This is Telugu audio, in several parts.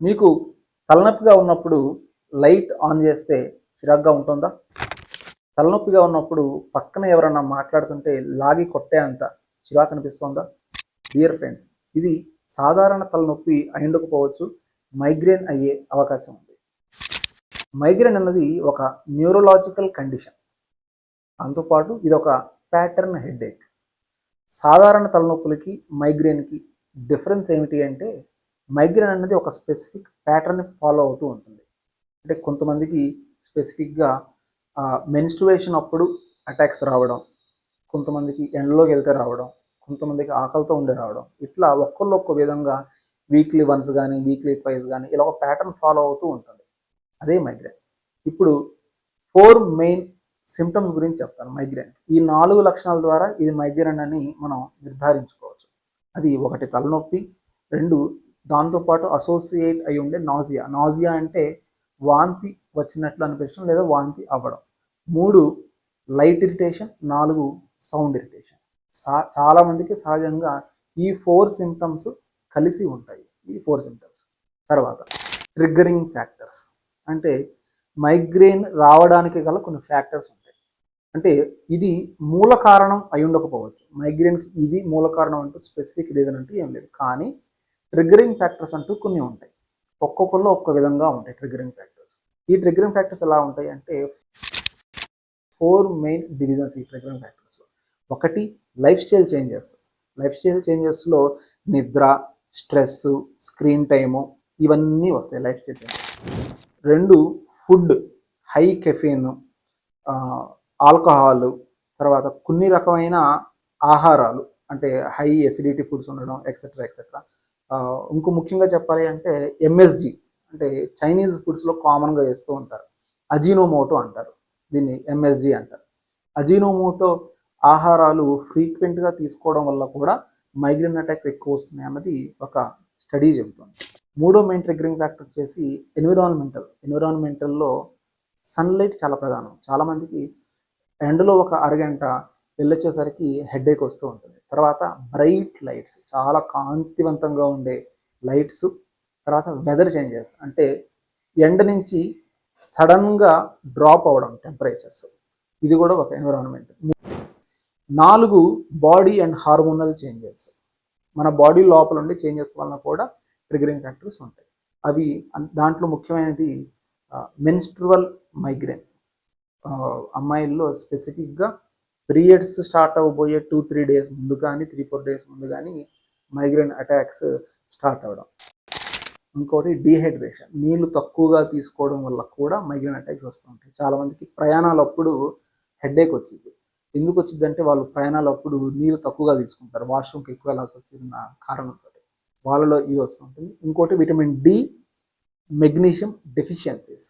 మీకు తలనొప్పిగా ఉన్నప్పుడు లైట్ ఆన్ చేస్తే చిరాగ్గా ఉంటుందా? తలనొప్పిగా ఉన్నప్పుడు పక్కన ఎవరన్నా మాట్లాడుతుంటే లాగి కొట్టే అంత చిరాకు అనిపిస్తోందా? డియర్ ఫ్రెండ్స్ ఇది సాధారణ తలనొప్పి అయిండకపోవచ్చు మైగ్రేన్ అయ్యే అవకాశం ఉంది. మైగ్రేన్ అన్నది ఒక న్యూరలాజికల్ కండిషన్. అంతోపాటు ఇది ఒక ప్యాటర్న్ హెడేక్ సాధారణ తలనొప్పులకి మైగ్రేన్కి డిఫరెన్స్ ఏమిటి అంటే మైగ్రేన్ అనేది ఒక స్పెసిఫిక్ ప్యాటర్న్ ఫాలో అవుతూ ఉంటుంది. అంటే కొంతమందికి స్పెసిఫిక్గా మెన్స్ట్రువేషన్ అప్పుడు అటాక్స్ రావడం కొంతమందికి ఎండలోకి వెళ్తే రావడం కొంతమందికి ఆకలితో ఉండే రావడం ఇట్లా ఒక్కళ్ళు ఒక్క విధంగా వీక్లీ వన్స్ కానీ వీక్లీ ట్వైస్ కానీ ఇలా ఒక ప్యాటర్న్ ఫాలో అవుతూ ఉంటుంది. అదే మైగ్రేన్. ఇప్పుడు ఫోర్ మెయిన్ సిమ్టమ్స్ గురించి చెప్తాను మైగ్రేన్ ఈ నాలుగు లక్షణాల ద్వారా ఇది మైగ్రేన్ అని మనం నిర్ధారించుకోవచ్చు. అది ఒకటి తలనొప్పి రెండు దాంతోపాటు అసోసియేట్ అయి ఉండే నాజియా నాజియా అంటే వాంతి వచ్చినట్లు అనిపించడం లేదా వాంతి అవ్వడం. మూడు లైట్ ఇరిటేషన్ నాలుగు సౌండ్ ఇరిటేషన్ సా చాలామందికి సహజంగా ఈ ఫోర్ సిమ్టమ్స్ కలిసి ఉంటాయి. ఈ ఫోర్ సిమ్టమ్స్ తర్వాత ట్రిగ్గరింగ్ ఫ్యాక్టర్స్ అంటే మైగ్రేన్ రావడానికి గల కొన్ని ఫ్యాక్టర్స్ ఉంటాయి. అంటే ఇది మూల కారణం అయి ఉండకపోవచ్చు. మైగ్రేన్కి ఇది మూల కారణం అంటూ స్పెసిఫిక్ రీజన్ అంటూ ఏం లేదు. కానీ ట్రిగ్గరింగ్ ఫ్యాక్టర్స్ అంటూ కొన్ని ఉంటాయి. ఒక్కొక్కరిలో ఒక్క విధంగా ఉంటాయి ట్రిగ్గరింగ్ ఫ్యాక్టర్స్ ఈ ట్రిగ్గరింగ్ ఫ్యాక్టర్స్ ఎలా ఉంటాయి అంటే ఫోర్ మెయిన్ డివిజన్స్ ఈ ట్రిగ్గరింగ్ ఫ్యాక్టర్స్ ఒకటి life style changes life style చేంజెస్లో నిద్ర స్ట్రెస్ స్క్రీన్ టైము ఇవన్నీ వస్తాయి లైఫ్ స్టైల్ చేంజెస్ రెండు ఫుడ్ హై కెఫీన్ ఆల్కహాల్ తర్వాత కొన్ని రకమైన ఆహారాలు అంటే హై ఎసిడిటీ ఫుడ్స్ ఉండడం ఎక్సెట్రా ఎక్సెట్రా ఇంకో ముఖ్యంగా చెప్పాలి అంటే ఎంఎస్జి అంటే చైనీస్ ఫుడ్స్లో కామన్గా చేస్తూ ఉంటారు. అజీనోమోటో అంటారు. దీన్ని ఎంఎస్జి అంటారు. అజీనోమోటో ఆహారాలు ఫ్రీక్వెంట్గా తీసుకోవడం వల్ల కూడా మైగ్రేన్ అటాక్స్ ఎక్కువ వస్తున్నాయి అన్నది ఒక స్టడీ చెబుతుంది. మూడో మెయిన్ ట్రిగరింగ్ ఫ్యాక్టర్ వచ్చేసి ఎన్విరాన్మెంటల్ ఎన్విరాన్మెంటల్లో సన్లైట్ చాలా ప్రధానం. చాలామందికి ఎండలో ఒక అరగంట వెళ్ళొచ్చేసరికి హెడేక్ వస్తూ ఉంటుంది. తర్వాత బ్రైట్ లైట్స్ చాలా కాంతివంతంగా ఉండే లైట్స్ తర్వాత వెదర్ చేంజెస్ అంటే ఎండ నుంచి సడన్గా డ్రాప్ అవ్వడం టెంపరేచర్స్ ఇది కూడా ఒక ఎన్విరాన్మెంట్ నాలుగు బాడీ అండ్ హార్మోనల్ చేంజెస్ మన బాడీ లోపల ఉండే చేంజెస్ వలన కూడా ట్రిగరింగ్ ఫ్యాక్టర్స్ ఉంటాయి. అవి దాంట్లో ముఖ్యమైనది మెన్స్ట్రువల్ మైగ్రేన్ అమ్మాయిల్లో స్పెసిఫిక్గా పీరియడ్స్ స్టార్ట్ అవ్వబోయే టూ త్రీ డేస్ ముందు కానీ త్రీ ఫోర్ డేస్ ముందు కానీ మైగ్రేన్ అటాక్స్ స్టార్ట్ అవ్వడం. ఇంకోటి డీహైడ్రేషన్ నీళ్ళు తక్కువగా తీసుకోవడం వల్ల కూడా మైగ్రేన్ అటాక్స్ వస్తుంటాయి చాలా మందికి ప్రయాణాలప్పుడు హెడేక్ వచ్చింది ఎందుకు వచ్చింది అంటే వాళ్ళు ప్రయాణాలప్పుడు నీళ్ళు తక్కువగా తీసుకుంటారు. వాష్రూమ్కి ఎక్కువ వెళ్ళాల్సి వచ్చిన కారణంతో వాళ్ళలో ఇది వస్తూ ఉంటుంది. ఇంకోటి విటమిన్ డి మెగ్నీషియం డెఫిషియన్సీస్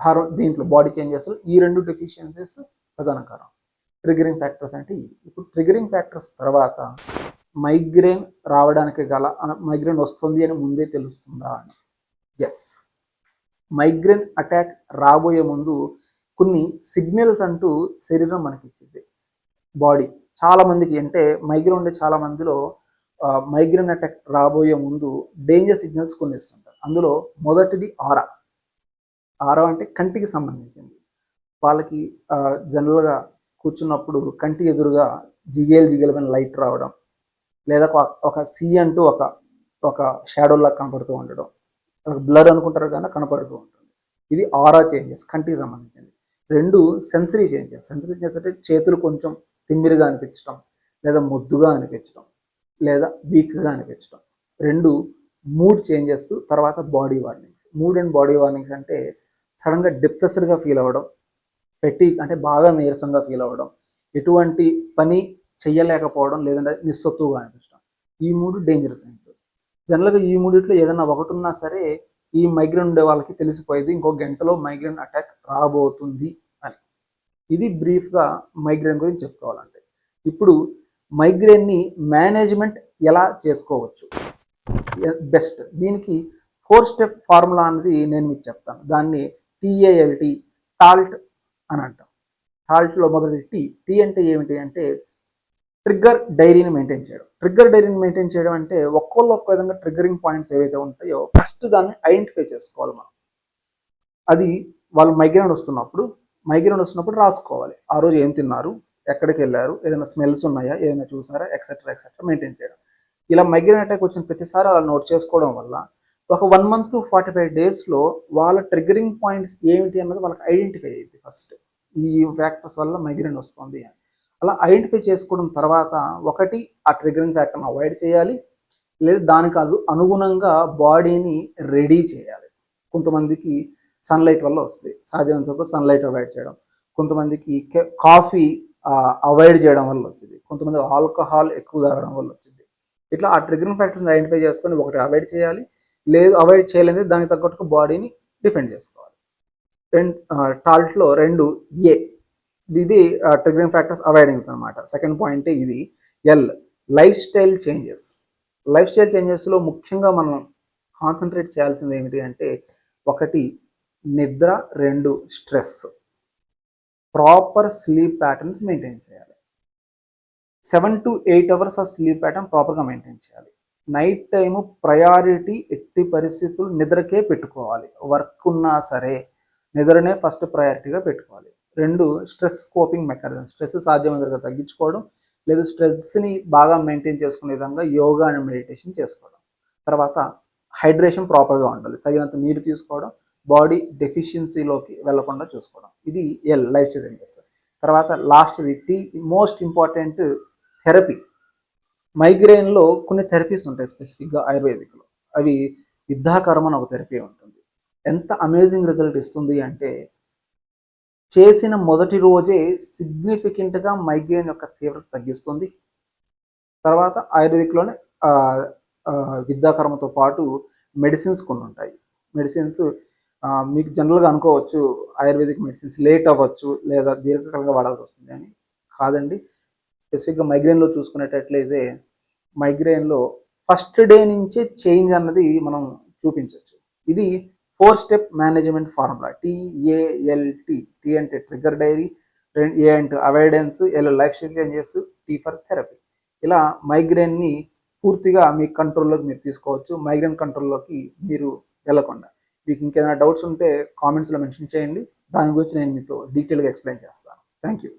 హార్మో దీంట్లో బాడీ చేంజెస్ ఈ రెండు డెఫిషియన్సీస్ ప్రధాన కారణం. ట్రిగరింగ్ ఫ్యాక్టర్స్ అంటే ఇవి. ఇప్పుడు ట్రిగరింగ్ ఫ్యాక్టర్స్ తర్వాత మైగ్రేన్ రావడానికి గల మైగ్రేన్ వస్తుంది అని ముందే తెలుస్తుందా? అని ఎస్ మైగ్రేన్ అటాక్ రాబోయే ముందు కొన్ని సిగ్నల్స్ అంటూ శరీరం మనకి ఇచ్చింది బాడీ చాలా మందికి అంటే మైగ్రేన్ ఉండే చాలా మందిలో మైగ్రేన్ అటాక్ రాబోయే ముందు డేంజర్ సిగ్నల్స్ కొన్ని ఇస్తుంటారు అందులో మొదటిది ఆరా. ఆరా అంటే కంటికి సంబంధించింది. వాళ్ళకి జనరల్గా కూర్చున్నప్పుడు కంటి ఎదురుగా జిగేలు జిగేలమైన లైట్ రావడం లేదా ఒక- సి అంటూ ఒక ఒక షాడోలా కనపడుతూ ఉండడం ఒక బ్లర్ అనుకుంటారు కానీ కనపడుతూ ఉంటుంది. ఇది ఆరా చేంజెస్ కంటికి సంబంధించింది. రెండు సెన్సరీ చేంజెస్. సెన్సరీ చేంజెస్ అంటే చేతులు కొంచెం తిమ్మిరిగా అనిపించడం లేదా ముద్దుగా అనిపించడం లేదా వీక్గా అనిపించడం. రెండు మూడ్ చేంజెస్ తర్వాత body warnings. Mood and body warnings అంటే సడన్గా డిప్రెస్డ్గా ఫీల్ అవ్వడం ఫెటిక్ అంటే బాగా నీరసంగా ఫీల్ అవ్వడం ఎటువంటి పని చేయలేకపోవడం లేదంటే నిస్సత్తుగా అనిపించడం. ఈ మూడు డేంజర్ సైన్స్ జనరల్గా ఈ మూడిట్లో ఏదైనా ఒకటి ఉన్నా సరే ఈ మైగ్రేన్ ఉండే వాళ్ళకి తెలిసిపోయేది. ఇంకో గంటలో మైగ్రేన్ అటాక్ రాబోతుంది అని. ఇది బ్రీఫ్గా మైగ్రేన్ గురించి చెప్పుకోవాలంటే. ఇప్పుడు మైగ్రేన్ని మేనేజ్మెంట్ ఎలా చేసుకోవచ్చు? బెస్ట్ దీనికి ఫోర్ స్టెప్ ఫార్ములా అనేది నేను మీకు చెప్తాను. దాన్ని టీఏఎల్టీ టాల్ట్ అని అంటాం. హాల్ట్లో మొదటి టీ. టీ అంటే ఏమిటి అంటే ట్రిగ్గర్ డైరీని మెయింటైన్ చేయడం. ట్రిగ్గర్ డైరీని మెయింటైన్ చేయడం అంటే ఒక్కొక్క ఒక్క విధంగా ట్రిగ్గరింగ్ పాయింట్స్ ఏవైతే ఉంటాయో ఫస్ట్ దాన్ని ఐడెంటిఫై చేసుకోవాలి మనం. అది వాళ్ళు మైగ్రేన్ వస్తున్నప్పుడు మైగ్రేన్ వస్తున్నప్పుడు రాసుకోవాలి. ఆ రోజు ఏం తిన్నారు? ఎక్కడికి వెళ్ళారు? ఏదైనా స్మెల్స్ ఉన్నాయా? ఏదైనా చూసారా? ఎక్సెట్రా ఎక్సెట్రా మెయింటైన్ చేయడం. ఇలా మైగ్రేన్ అటాక్ వచ్చిన ప్రతిసారి అలా నోట్ చేసుకోవడం వల్ల ఒక one month to forty five డేస్లో వాళ్ళ ట్రిగరింగ్ పాయింట్స్ ఏమిటి అన్నది వాళ్ళకి ఐడెంటిఫై అయ్యింది ఫస్ట్ ఈ ఫ్యాక్టర్స్ వల్ల మైగ్రేన్ వస్తుంది అని. అలా ఐడెంటిఫై చేసుకోవడం తర్వాత ఒకటి ఆ ట్రిగరింగ్ ఫ్యాక్టర్ని అవాయిడ్ చేయాలి. లేదు దాని కాదు అనుగుణంగా బాడీని రెడీ చేయాలి. కొంతమందికి సన్లైట్ వల్ల వస్తుంది. సహజమైన సన్లైట్ అవాయిడ్ చేయడం. కొంతమందికి కాఫీ అవాయిడ్ చేయడం వల్ల వచ్చింది. కొంతమంది ఆల్కహాల్ ఎక్కువ తాగడం వల్ల వచ్చింది. ఇట్లా ఆ ట్రిగరింగ్ ఫ్యాక్టర్స్ ఐడెంటిఫై చేసుకొని ఒకటి అవాయిడ్ చేయాలి. లేదు అవాయిడ్ చేయలేదు దానికి తగ్గట్టుగా బాడీని డిఫెండ్ చేసుకోవాలి. రెండు టాల్ట్లో రెండు ఏ ఇది ట్రిగరింగ్ ఫ్యాక్టర్స్ అవాయిడింగ్స్ అనమాట సెకండ్ పాయింట్ ఇది L life style changes life style చేంజెస్లో ముఖ్యంగా మనం కాన్సన్ట్రేట్ చేయాల్సింది ఏమిటి అంటే ఒకటి నిద్ర రెండు stress proper sleep patterns maintain చేయాలి. Seven to eight hours of sleep pattern ప్రాపర్గా మెయింటైన్ చేయాలి. నైట్ టైము ప్రయారిటీ ఎట్టి పరిస్థితులు నిద్రకే పెట్టుకోవాలి. వర్క్ ఉన్నా సరే నిద్రనే ఫస్ట్ ప్రయారిటీగా పెట్టుకోవాలి. రెండు స్ట్రెస్ కోపింగ్ మెకానిజం స్ట్రెస్ సాధ్యమైనంతగా తగ్గించుకోవడం లేదు స్ట్రెస్ని బాగా మెయింటైన్ చేసుకునే విధంగా యోగా అండ్ మెడిటేషన్ చేసుకోవడం. తర్వాత హైడ్రేషన్ ప్రాపర్గా ఉండాలి. తగినంత నీరు తీసుకోవడం బాడీ డెఫిషియన్సీలోకి వెళ్ళకుండా చూసుకోవడం. ఇది ఎల్ లైఫ్ స్టైల్ చేస్తారు తర్వాత లాస్ట్ది టీ మోస్ట్ ఇంపార్టెంట్ థెరపీ. మైగ్రెయిన్లో కొన్ని థెరపీస్ ఉంటాయి స్పెసిఫిక్గా ఆయుర్వేదిక్లో. అవి యుద్ధాకరం అని ఒక థెరపీ ఉంటుంది. ఎంత అమేజింగ్ రిజల్ట్ ఇస్తుంది అంటే చేసిన మొదటి రోజే సిగ్నిఫికెంట్గా మైగ్రేన్ యొక్క తీవ్రత తగ్గిస్తుంది. తర్వాత ఆయుర్వేదిక్లోనే విద్యాకర్మతో పాటు మెడిసిన్స్ కొన్ని ఉంటాయి. మెడిసిన్స్ మీకు జనరల్గా అనుకోవచ్చు ఆయుర్వేదిక్ మెడిసిన్స్ లేట్ అవ్వచ్చు లేదా దీర్ఘకాలంగా వాడాల్సి వస్తుంది అని కాదండి. స్పెసిఫిక్గా మైగ్రేన్లో చూసుకునేటట్లయితే మైగ్రేన్లో ఫస్ట్ డే నుంచే చేంజ్ అన్నది మనం చూపించవచ్చు ఇది four step management formula TALT T అంటే ట్రిగర్ డైరీ ఏ అంటే avoidance L life style changes T for therapy ఇలా మైగ్రేన్ని పూర్తిగా మీ కంట్రోల్లోకి మీరు తీసుకోవచ్చు. మైగ్రేన్ కంట్రోల్లోకి మీరు వెళ్ళకుండా. మీకు ఇంకేదైనా డౌట్స్ ఉంటే కామెంట్స్లో మెన్షన్ చేయండి. దాని గురించి నేను మీతో డీటెయిల్గా ఎక్స్ప్లెయిన్ చేస్తాను. Thank you